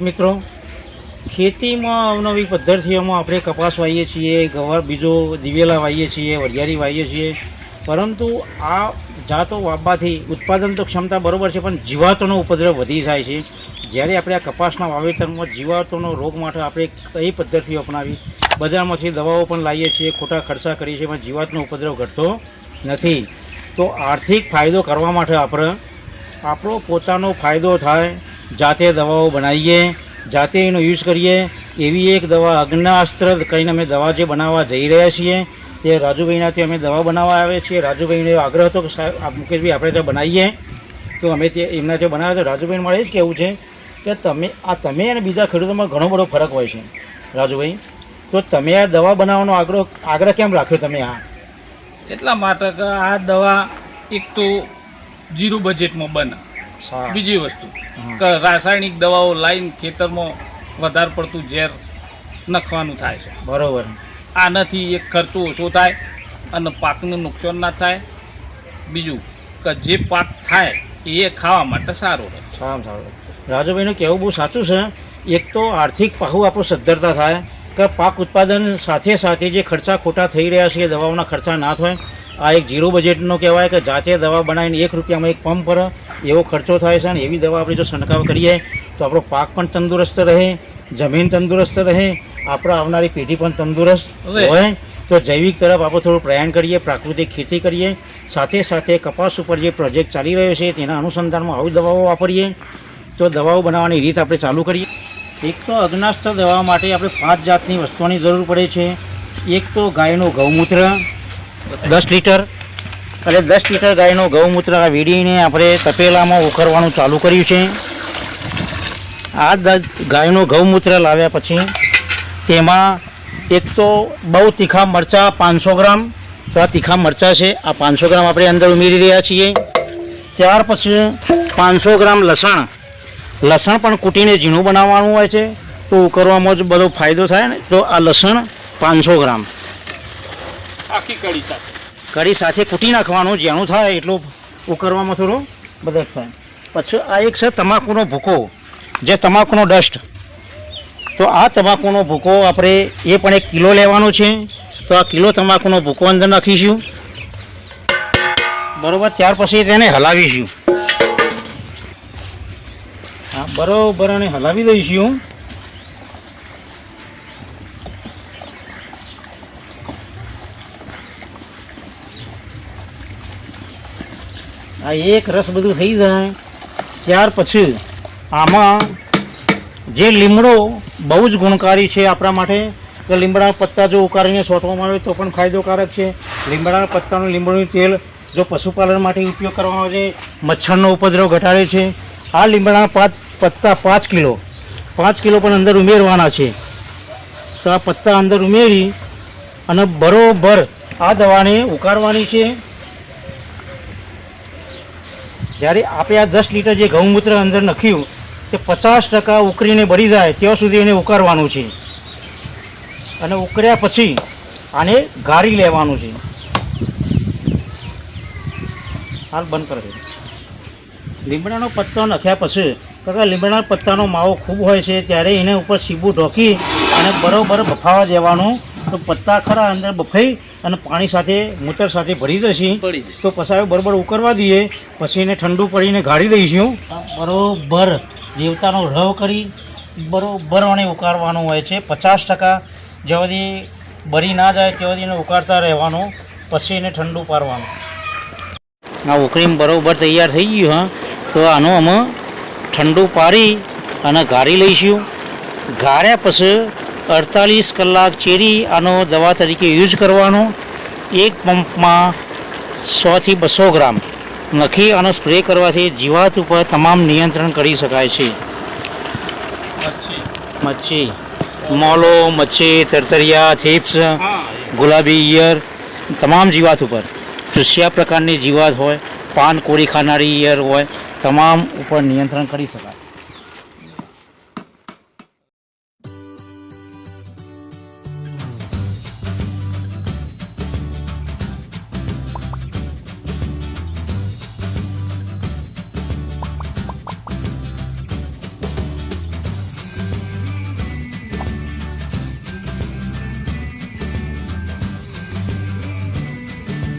મિત્રો, ખેતીમાં અવનવી પદ્ધતિઓમાં આપણે કપાસ વાવીએ છીએ, ગવાર, બીજો દિવેલા વાવીએ છીએ, વરિયાળી વાવીએ છીએ. પરંતુ આ જાતો વાવવાથી ઉત્પાદન તો ક્ષમતા બરાબર છે, પણ જીવાતોનો ઉપદ્રવ વધી જાય છે. જ્યારે આપણે આ કપાસના વાવેતરમાં જીવાતોનો રોગ માટે આપણે કઈ પદ્ધતિઓ અપનાવી? બજારમાંથી દવાઓ પણ લાવીએ છીએ, ખોટા ખર્ચા કરીએ છીએ, પણ જીવાતનો ઉપદ્રવ ઘટતો નથી. તો આર્થિક ફાયદો કરવા માટે આપણે આપણો પોતાનો ફાયદો થાય જાતે દવાઓ બનાવીએ, જાતે એનો યુઝ કરીએ, એવી એક દવા અગ્નાસ્ત્ર કહીને અમે દવા જે બનાવવા જઈ રહ્યા છીએ તે રાજુભાઈનાથી અમે દવા બનાવવા આવ્યા છીએ. રાજુભાઈને આગ્રહ હતો કે સાહેબ મુકેશભાઈ, આપણે ત્યાં બનાવીએ. તો અમે તે એમના ત્યાં બનાવ્યા તો રાજુભાઈને મારે જ કહેવું છે કે તમે, આ તમે અને બીજા ખેડૂતોમાં ઘણો બધો ફરક હોય છે. રાજુભાઈ, તો તમે આ દવા બનાવવાનો આગ્રહ આગ્રહ કેમ રાખ્યો તમે આ? એટલા માટે કે આ દવા એક તો જીરો બજેટમાં બને. બીજી વસ્તુ કે રાસાયણિક દવાઓ લાઈન ખેતરમાં વધારે પડતું ઝેર નખવાનું થાય છે. બરોબર. આનાથી એક ખર્ચો ઓછો થાય અને પાકનું નુકસાન ના થાય. બીજું કે જે પાક થાય એ ખાવા માટે સારો રહે. સારામાં સારું રાજુભાઈનું કહેવું બહુ સાચું છે. એક તો આર્થિક પાહુ આપણું સદ્ધરતા થાય. કે પાક ઉત્પાદન સાથે સાથે જે ખર્ચા ખોટા થઈ રહ્યા છે એ દવાઓના ખર્ચા ના થાય. આ એક ઝીરો બજેટનો કહેવાય કે જાતે દવા બનાવીને એક રૂપિયામાં એક પંપ પર એવો ખર્ચો થાય છે અને એવી દવા આપણે જો છંટકાવ કરીએ તો આપણો પાક પણ તંદુરસ્ત રહે જમીન તંદુરસ્ત રહે આપણા આવનારી પેઢી પણ તંદુરસ્ત હોય. તો જૈવિક તરફ આપણે થોડું પ્રયાણ કરીએ પ્રાકૃતિક ખેતી કરીએ સાથે સાથે કપાસ ઉપર જે પ્રોજેક્ટ ચાલી રહ્યો છે તેના અનુસંધાનમાં આવી દવાઓ વાપરીએ. તો દવાઓ બનાવવાની રીત આપણે ચાલુ કરીએ. એક તો અગ્નાસ્ત્ર દવા માટે આપણે પાંચ જાતની વસ્તુઓની જરૂર પડે છે. એક તો ગાયનું ગૌમૂત્ર, દસ લીટર એટલે દસ લીટર ગાયનું ગૌમૂત્ર વીડીને આપણે તપેલામાં ઉખરવાનું ચાલુ કર્યું છે. આ ગાયનું ગૌમૂત્ર લાવ્યા પછી તેમાં એક તો બહુ તીખા મરચાં પાંચસો ગ્રામ, તો આ તીખા મરચાં છે, આ પાંચસો ગ્રામ આપણે અંદર ઉમેરી રહ્યા છીએ. ત્યાર પછી પાંચસો ગ્રામ લસણ લસણ પણ કૂટીને ઝીણું બનાવવાનું હોય છે. તો ઉકરવામાં જ બધો ફાયદો થાય ને. તો આ લસણ પાંચસો ગ્રામ. આખી કઢી સાથે. કઢી સાથે કૂટી નાખવાનું જેનું થાય એટલું ઉકરવામાં થોડો મદદ થાય. પછી આ એક છે તમાકુનો ભૂકો જે તમાકુનો ડસ્ટ. તો આ તમાકુનો ભૂકો આપણે એ પણ એક કિલો લેવાનો છે. તો આ કિલો તમાકુનો ભૂકો અંદર નાખીશું. બરોબર ત્યાર પછી તેને હલાવીશું. હા, બરોબર અને હલાવી દઈશું આ એક રસ બધું થઈ જાય. ત્યાર પછી આમાં જે લીમડો બહુ જ ગુણકારી છે આપણા માટે, કે લીમડાના પત્તા જો ઉકાળીને સોંટવામાં આવે તો પણ ફાયદોકારક છે. લીમડાના પત્તાનું લીમડોનું તેલ જો પશુપાલન માટે ઉપયોગ કરવામાં આવે છે, મચ્છરનો ઉપદ્રવ ઘટાડે છે. આ લીમડાના પાંચ પત્તા પાંચ કિલો. પાંચ કિલો પણ અંદર ઉમેરવાના છે. તો આ પત્તા અંદર ઉમેરી અને બરોબર આ દવાને ઉકાળવાની છે. જ્યારે આપણે આ દસ લીટર જે ગૌમૂત્ર અંદર નાખ્યું, તે પચાસ ટકા ઉકળીને બળી જાય ત્યાં સુધી એને ઉકાળવાનું છે. અને ઉકળ્યા પછી આને ગાળી લેવાનું છે. હાલ બંધ કરી લીમડાનો પત્તો નાખ્યા પછી કાકા લીમડાના પત્તાનો માવો ખૂબ હોય છે ત્યારે એને ઉપર સીબું ઢોકી અને બરોબર બફાવા દેવાનું. તો પત્તા ખરા અંદર બફાઈ અને પાણી સાથે મૂતર સાથે ભરી જશે તો પસાવે બરોબર ઉકરવા દઈએ. પછી એને ઠંડુ પડીને ગાળી દઈશું. બરોબર દેવતાનો રવ કરી બરોબર અને ઉકાળવાનું હોય છે. પચાસ ટકા જ્યાં બરી ના જાય ત્યાં સુધી એને ઉકાળતા રહેવાનું. પછી એને ઠંડુ પાડવાનું આ ઉકળીને બરોબર તૈયાર થઈ ગયું હા. તો આનું અમે ઠંડુ પાડી અને ગાળી લઈશું. ગાળ્યા પછી અડતાલીસ કલાક ચેરી આનો દવા તરીકે યુઝ કરવાનો. એક પંપમાં સોથી બસો ગ્રામ. નખી અને સ્પ્રે કરવાથી જીવાત ઉપર તમામ નિયંત્રણ કરી શકાય છે. મચ્છી. મોલો મચ્છી તરતરિયા થીપ્સ ગુલાબી ઈયર તમામ જીવાત ઉપર. ચૂસ્યા પ્રકારની જીવાત હોય પાન કોરી ખાનારી ઈયર હોય તમામ ઉપર નિયંત્રણ કરી શકાય.